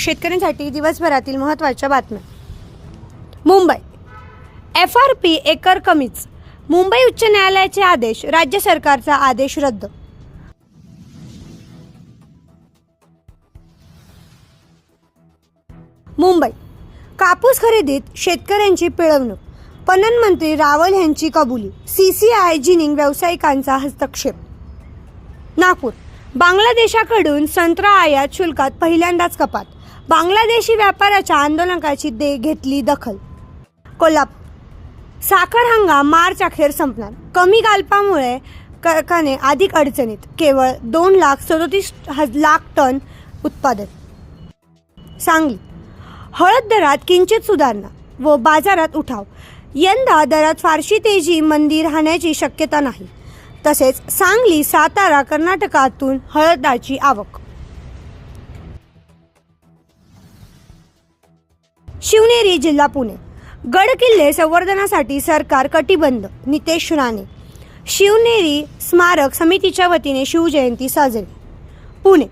शेतकऱ्यांसाठी दिवसभरातील महत्त्वाच्या बातम्या. मुंबई. एफ आर पी एकर कमीच. मुंबई उच्च न्यायालयाचे आदेश राज्य सरकारचा आदेश रद्द. मुंबई. कापूस खरेदीत शेतकऱ्यांची पिळवणूक. पणन मंत्री रावल यांची कबुली सी सी आय जिनिंग व्यावसायिकांचा हस्तक्षेप. नागपूर. बांगलादेशाकडून संत्रा आयात शुल्कात पहिल्यांदाच कपात. बांगलादेशी व्यापाऱ्याच्या आंदोलकाची दे घेतली दखल. कोल्हापूर साखर हंगाम मार्च अखेर संपणार. कमी गालपामुळे कारखाने अधिक अडचणीत. केवळ दोन लाख सदोतीस लाख टन उत्पादन. सांगली. हळद दरात किंचित सुधारणा व बाजारात उठाव. यंदा दरात फारशी तेजी मंदी राहण्याची शक्यता नाही. तसेच सांगली सातारा कर्नाटकातून हळदाची आवक. शिवनेरी जिल्हा पुणे. गड किल्ले संवर्धनासाठी सरकार कटिबंध नितेश राणे. शिवनेरी स्मारक समितीच्या वतीने शिवजयंती साजरी. पुणे.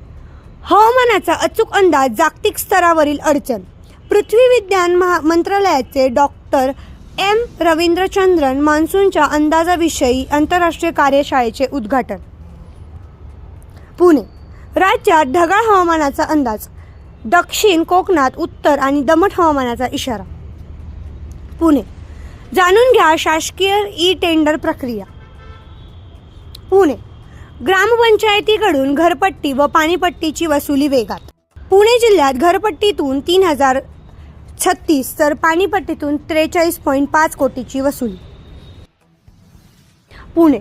हवामानाचा अचूक अंदाज जागतिक स्तरावरील अडचण. पृथ्वी विज्ञान महा मंत्रालयाचे डॉक्टर एम. रवींद्रचंद्रन मान्सूनच्या अंदाजाविषयी आंतरराष्ट्रीय कार्यशाळेचे उद्घाटन. पुणे. राज्यात ढगाळ हवामानाचा अंदाज. दक्षिण कोकणात उत्तर आणि दमट हवामानाचा इशारा. पुणे. जाणून घ्या शासकीय ई टेंडर प्रक्रिया. पुणे. ग्रामपंचायतीकडून घरपट्टी व पाणीपट्टीची वसुली वेगात. पुणे जिल्ह्यात घरपट्टीतून तीन हजार छत्तीस तर पाणीपट्टीतून त्रेचाळीस पॉईंट पाच कोटीची वसुली. पुणे.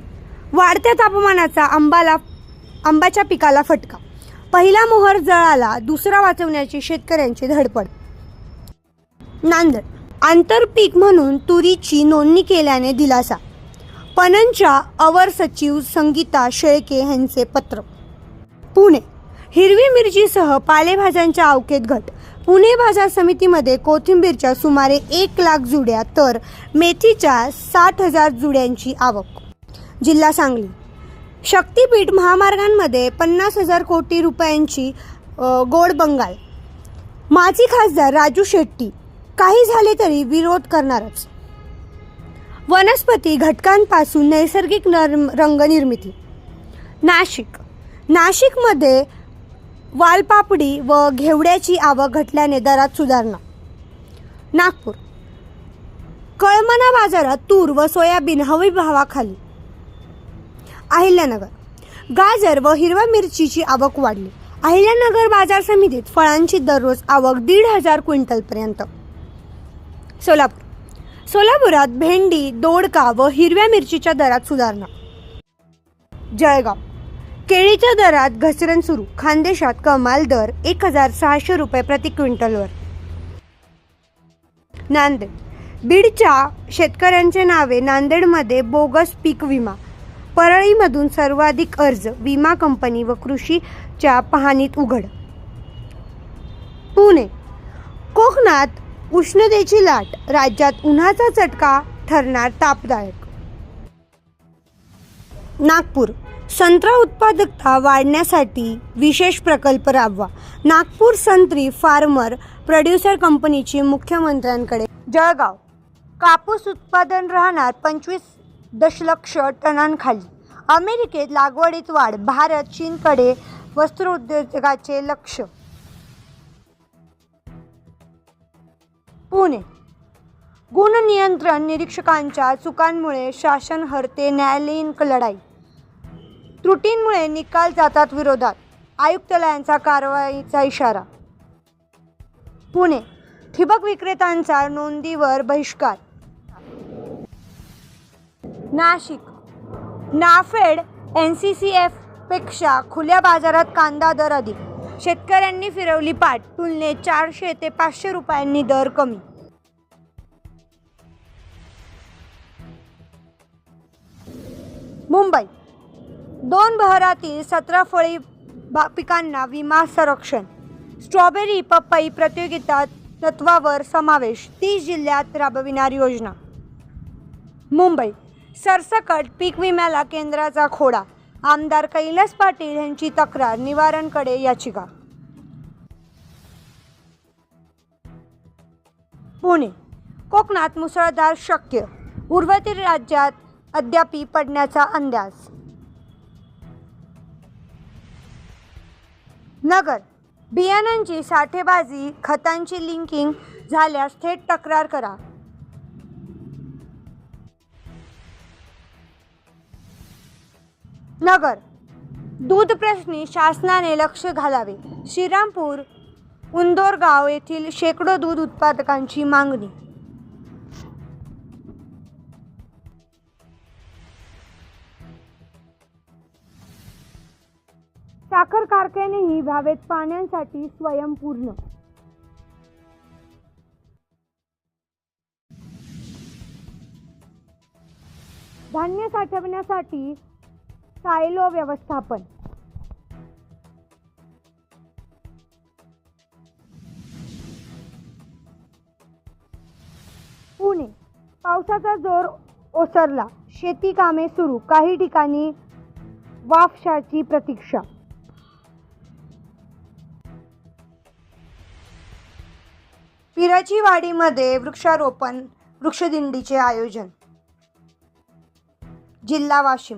वाढत्या तापमानाचा आंबाला आंबाच्या पिकाला फटका. पहिला मोहर जळाला दुसरा वाचवण्याची शेतकऱ्यांची धडपड. नांदेड. आंतरपीक म्हणून तुरीची नोंदणी केल्याने दिलासा. पणनच्या अवर सचिव संगीता शेळके यांचे पत्र. पुणे. हिरवी मिरचीसह पालेभाज्यांच्या अवकेत घट. पुणे बाजार समितीमध्ये कोथिंबीरच्या सुमारे एक लाख जुड्या तर मेथीच्या साठ हजार जुड्यांची आवक. जिल्हा सांगली. शक्तीपीठ महामार्गांमध्ये पन्नास हजार कोटी रुपयांची गोड बंगाल. माजी खासदार राजू शेट्टी काही झाले तरी विरोध करणारच. वनस्पती घटकांपासून नैसर्गिक नर रंगनिर्मिती नाशिक. नाशिकमध्ये वालपापडी व घेवड्याची आवक घटल्याने दरात सुधारणा. नागपूर. कळमना बाजारात तूर व सोयाबीन हवी भावाखाली. अहिल्यानगर. गाजर व हिरव्या मिरचीची आवक वाढली. अहिल्यानगर बाजार समितीत फळांची दररोज आवक दीड हजार क्विंटलपर्यंत सोलापूर. सोलापुरात भेंडी दोडका व हिरव्या मिरचीच्या दरात सुधारणा. जळगाव. केळीच्या दरात घसरण सुरू. खानदेशात कमाल दर एक हजार सहाशे रुपये प्रति क्विंटलवर. नांदेड. बीडच्या शेतकऱ्यांचे नावे नांदेडमध्ये बोगस पीक विमा. परळीमधून सर्वाधिक अर्ज विमा कंपनी व कृषीच्या पाहणीत उघड. पुणे. कोकणात उष्णतेची लाट राज्यात उन्हाचा चटका ठरणार तापदायक. नागपूर. संत्रा उत्पादकता वाढण्यासाठी विशेष प्रकल्प राबवा. नागपूर संत्री फार्मर प्रोड्युसर कंपनीची मुख्यमंत्र्यांकडे जळगाव. कापूस उत्पादन राहणार पंचवीस दशलक्ष टनांखाली. अमेरिकेत लागवडीत वाढ भारत चीनकडे वस्त्रोद्योगाचे लक्ष. पुणे. गुण नियंत्रण निरीक्षकांच्या चुकांमुळे शासन हरते न्यायालयीन लढाई. त्रुटींमुळे निकाल जातात विरोधात. आयुक्तालयांचा कारवाईचा इशारा. पुणे. ठिबक विक्रेत्यांचा नोंदीवर बहिष्कार. Nashik. NAFED N C C एफपेक्षा खुल्या बाजारात कांदा दर अधिक. शेतकऱ्यांनी फिरवली पाठ. तुलनेत चारशे ते पाचशे रुपयांनी दर कमी. मुंबई. दोन बहरातील सतरा फळी पिकांना विमा संरक्षण. स्ट्रॉबेरी पपई प्रतियोगिता तत्वावर समावेश. तीस जिल्ह्यात राबविणार योजना. मुंबई. सरसकट पीक विम्याला केंद्राचा खोडा. आमदार कैलास पाटील यांची तक्रार निवारणकडे याचिका. पुणे. कोकणात मुसळधार शक्य. उर्वरित राज्यात अद्यापी पडण्याचा अंदाज. नगर. बियाणांची साठेबाजी खतांची लिंकिंग झाल्यास थेट तक्रार करा. नगर. दूध प्रश्नी शासनाने लक्ष घालावे. श्रीरामपूर उंदोरगाव येथील शेकडो दूध उत्पादकांची मागणी. साखर कारखानेही व्हावेत पाण्यासाठी स्वयंपूर्ण धान्य साठवण्यासाठी सायलो व्यवस्थापन. पुणे. पावसाचा जोर ओसरला. शेती कामे सुरू. काही ठिकाणी वाफशाची प्रतीक्षा. पिराची वाडीमध्ये वृक्षारोपण वृक्षदिंडीचे आयोजन. जिल्हा वाशिम.